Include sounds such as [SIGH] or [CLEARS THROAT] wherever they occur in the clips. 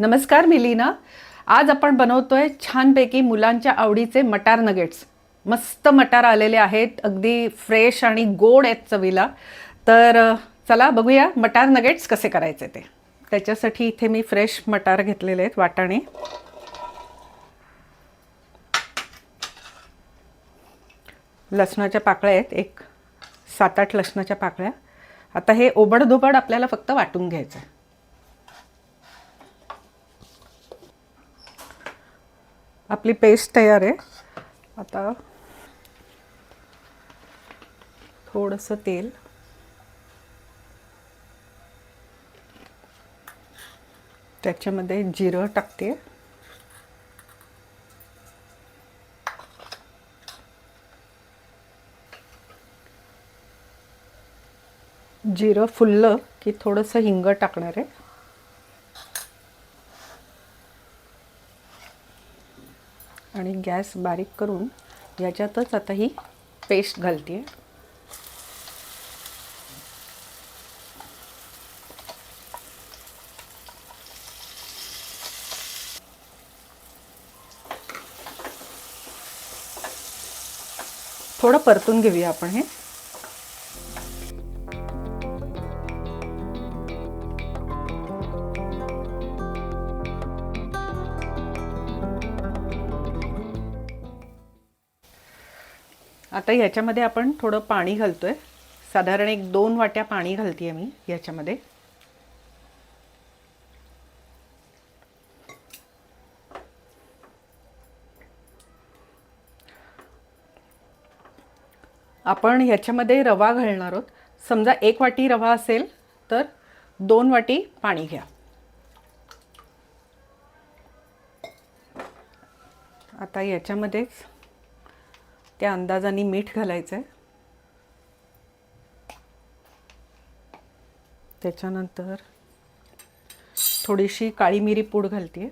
नमस्कार मी लीना. आज आपण बनवतोय छानपैकी मुलांच्या आवडीचे मटार नगेट्स मस्त मटार आलेले आहेत अगदी फ्रेश आणि गोड आहेत चवीला. तर चला बघूया मटार नगेट्स कसे करायचे ते. त्याच्यासाठी इथे मी फ्रेश मटार घेतलेले आहेत वाटाणे. लसणाच्या पाकळ्या आहेत एक सात आठ लसणाच्या पाकळ्या. आता हे ओबडधोबड आपल्याला फक्त वाटून घ्यायचं आहे आपली पेस्ट तयार आहे. आता थोडंसं तेल. त्याच्यामध्ये जिरं टाकते. जिरं फुललं की थोडंसं हिंग टाकणार आहे आणि गॅस बारीक करून याच्यातच आता ही पेस्ट घालते थोडं परतून घेऊया आपण हे. आता ह्याच्यामध्ये आपण थोडं पाणी घालतो आहे साधारण एक दोन वाट्या पाणी घालते मी याच्यामध्ये. आपण ह्याच्यामध्ये रवा घालणार आहोत. समजा एक वाटी रवा असेल तर दोन वाटी पाणी घ्या. आता याच्यामध्येच त्या अंदाजाने मीठ घालायचं आहे त्याच्यानंतर थोडीशी काळी मिरी पूड घालते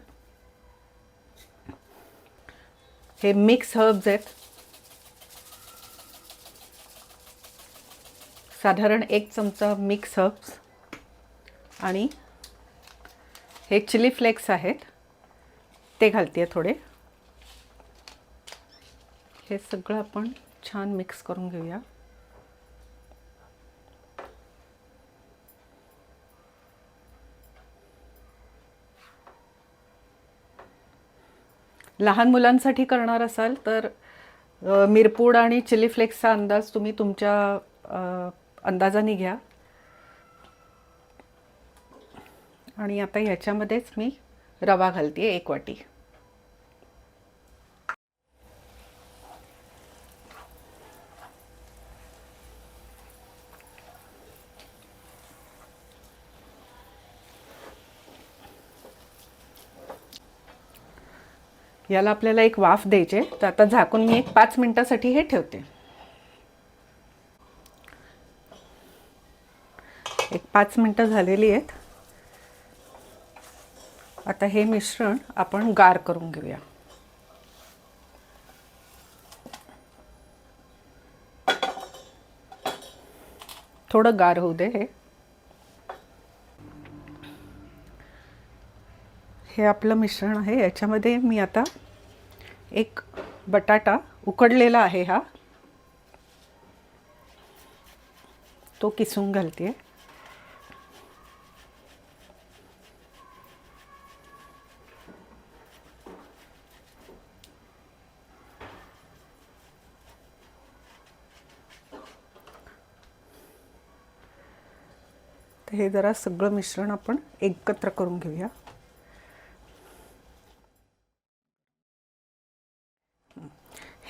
हे मिक्स हर्ब्स आहेत. साधारण एक चमचा मिक्स हर्ब्स आणि हे चिली फ्लेक्स आहेत. ते घालते थोडे. हे सगळं आपण छान मिक्स करून घेऊया. लहान मुलांसाठी करणार असाल तर मिरपूड आणि चिली फ्लेक्सचा अंदाज तुम्ही तुमच्या अंदाजाने घ्या. आणि आता ह्याच्यामध्येच मी रवा घालते एक वाटी. याला आपल्याला एक वाफ द्यायचे तर आता झाकून मी एक पाच मिनिटासाठी हे ठेवते. एक पाच मिनटं झालेली आहेत. आता हे मिश्रण आपण गार करून घेऊया. थोडं गार होऊ दे हे. हे आपलं मिश्रण आहे. याच्यामध्ये मी आता एक बटाटा उकडलेला आहे हा. तो किसून घालते. तर हे जरा सगळं मिश्रण आपण एकत्र करून घेऊया.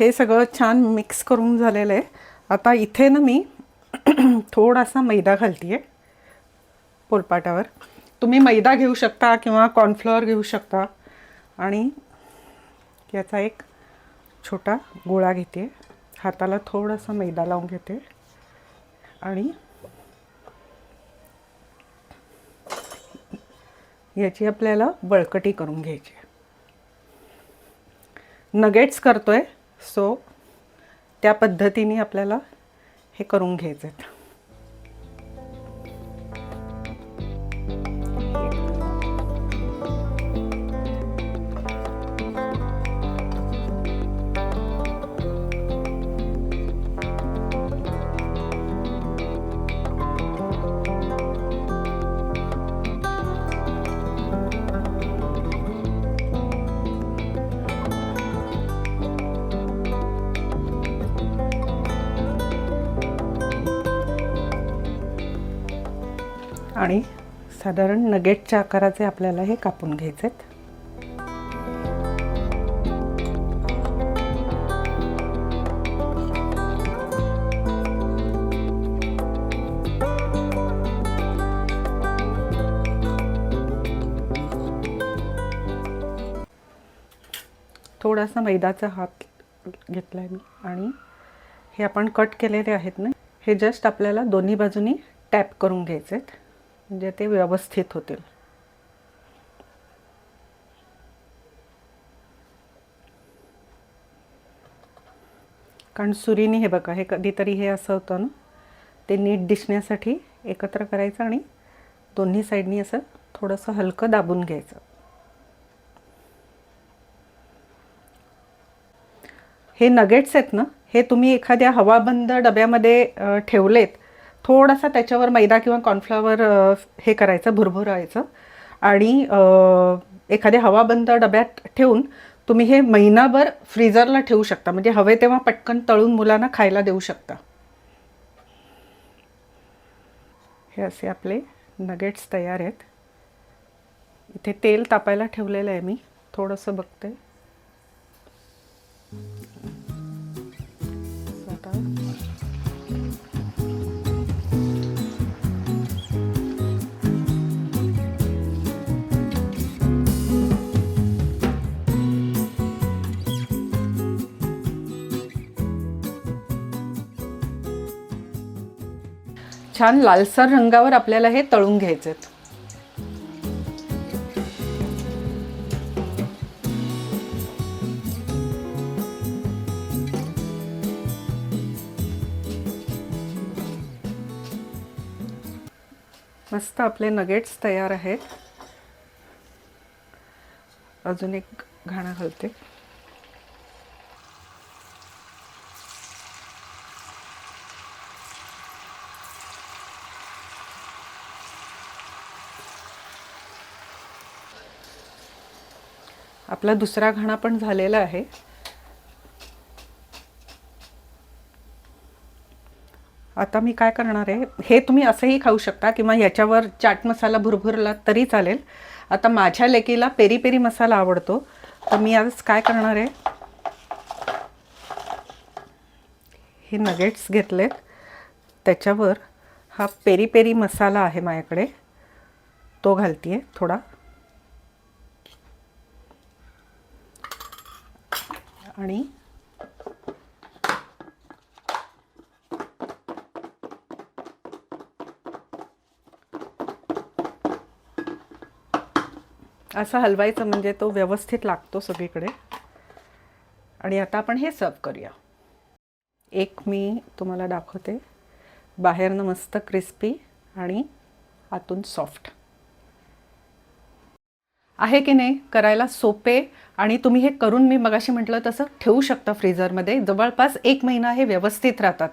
हे सगळं छान मिक्स करून झालेलं आहे. आता इथे ना मी [CLEARS THROAT] थोडासा मैदा घालते आहे पोलपाटावर तुम्ही मैदा घेऊ शकता किंवा कॉर्नफ्लॉवर घेऊ शकता. आणि याचा एक छोटा गोळा घेते. हाताला थोडासा मैदा लावून घेते. आणि याची आपल्याला बळकटी करून घ्यायची नगेट्स करतोय. सो त्या पद्धतीने आपल्याला हे करून घ्यायचं आहे आणि साधारण नगेटच्या आकाराचे आपल्याला हे कापून घ्यायचे आहेत थोडासा मैदाचा हात घेतला आहे मी आणि हे आपण कट केलेले आहेत ना हे जस्ट आपल्याला दोन्ही बाजूनी टॅप करून घ्यायचे आहेत म्हणजे ते व्यवस्थित होतील. कारण सुरीने हे बघा हे कधीतरी हे असं होतं ना ते नीट दिसण्यासाठी एकत्र करायचं आणि दोन्ही साईडनी असं थोडंसं हलकं दाबून घ्यायचं. हे नगेट्स आहेत ना हे तुम्ही एखाद्या हवाबंद डब्यामध्ये ठेवलेत थोडासा त्याच्यावर मैदा किंवा कॉर्नफ्लॉवर हे करायचं भुरभुरायचं. आणि एखाद्या हवाबंद डब्यात ठेवून तुम्ही हे महिनाभर फ्रीजरला ठेवू शकता. म्हणजे हवे तेव्हा पटकन तळून मुलांना खायला देऊ शकता. हे असे आपले नगेट्स तयार आहेत. इथे तेल तापायला ठेवलेलं आहे मी. थोडंसं बघते. छान लालसर रंगावर आपल्याला हे तळून घ्यायचे मस्त आपले नगेट्स तयार आहेत. अजून एक घाणा घालते. आपला दुसरा घाणा पण झालेला आहे. आता मी काय करणार आहे? हे तुम्ही असंही खाऊ शकता किंवा याच्यावर चाट मसाला भुरभुरला तरी चालेल. आता माझ्या लेकीला पेरी पेरी मसाला आवडतो. तर मी आज काय करणार आहे? हे नगेट्स घेतलेत. त्याच्यावर हा पेरी पेरी मसाला आहे माझ्याकडे. तो घालते थोडा. आणि असं हलवायचं म्हणजे तो व्यवस्थित लागतो सगळीकडे. आणि आता आपण हे सर्व करूया. एक मी तुम्हाला दाखवते. बाहेरनं मस्त क्रिस्पी आणि आतून सॉफ्ट. आहे की नाही करायला सोपे आणि तुम्ही हे करून मी मगाशी म्हटलं तसं ठेवू शकता फ्रीझरमध्ये. जवळपास एक महिना हे व्यवस्थित राहतात.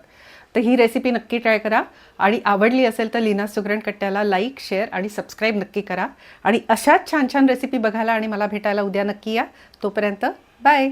तर ही रेसिपी नक्की ट्राय करा आणि आवडली असेल तर लीना सुगरण कट्ट्याला लाईक शेअर आणि सबस्क्राईब नक्की करा. आणि अशाच छान छान रेसिपी बघायला आणि मला भेटायला उद्या नक्की या. तोपर्यंत बाय